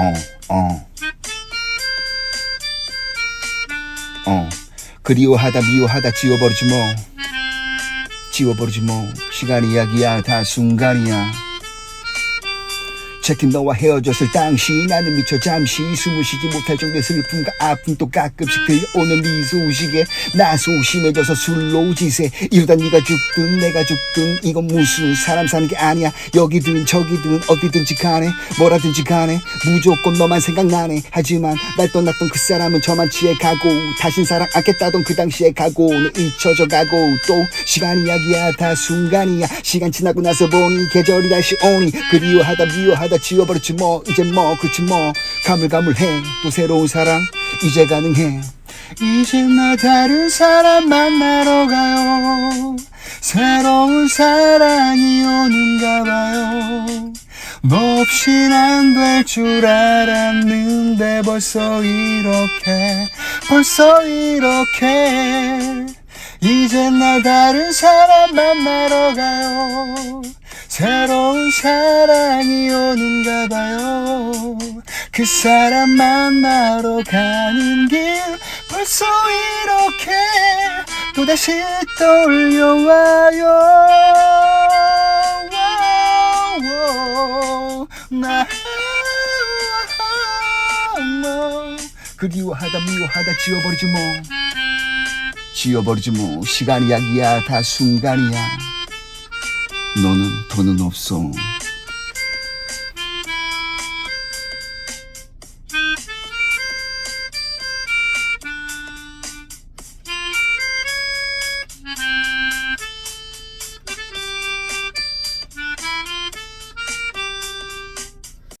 어, 어. 어. 그리워하다 미워하다 지워버리지 뭐. 지워버리지 뭐. 시간 이야기야 다 순간이야. 채팅 너와 헤어졌을 당시 나는 미쳐 잠시 숨을 쉬지 못할 정도의 슬픔과 아픔 또 가끔씩 들려오는 네 소식에 나 소심해져서 술로 지새 이러다 네가 죽든 내가 죽든 이건 무슨 사람 사는 게 아니야. 여기든 저기든 어디든지 간에 뭐라든지 간에 무조건 너만 생각나네. 하지만 날 떠났던 그 사람은 저만 취해 가고 다신 사랑 않겠다던 그 당시에 가고는 잊혀져 가고 또 시간 이야기야. 다 순간이야. 시간 지나고 나서 보니 계절이 다시 오니 그리워하다 미워하다 지워버렸지 뭐 이제 뭐 그치 뭐. 가물가물해 또 새로운 사랑 이제 가능해. 이제 나 다른 사람 만나러 가요. 새로운 사랑이 오는가 봐요. 너 없인 안될 줄 알았는데 벌써 이렇게 벌써 이렇게. 이제 나 다른 사람 만나러 가요 새로운 사랑이 오는가 봐요. 그 사람 만나러 가는 길 벌써 이렇게 또다시 떠올려와요. 나 그리워하다 미워하다 지워버리지 뭐. 지워버리지 뭐. 시간 이야기야 다 순간이야 너는 더는 없어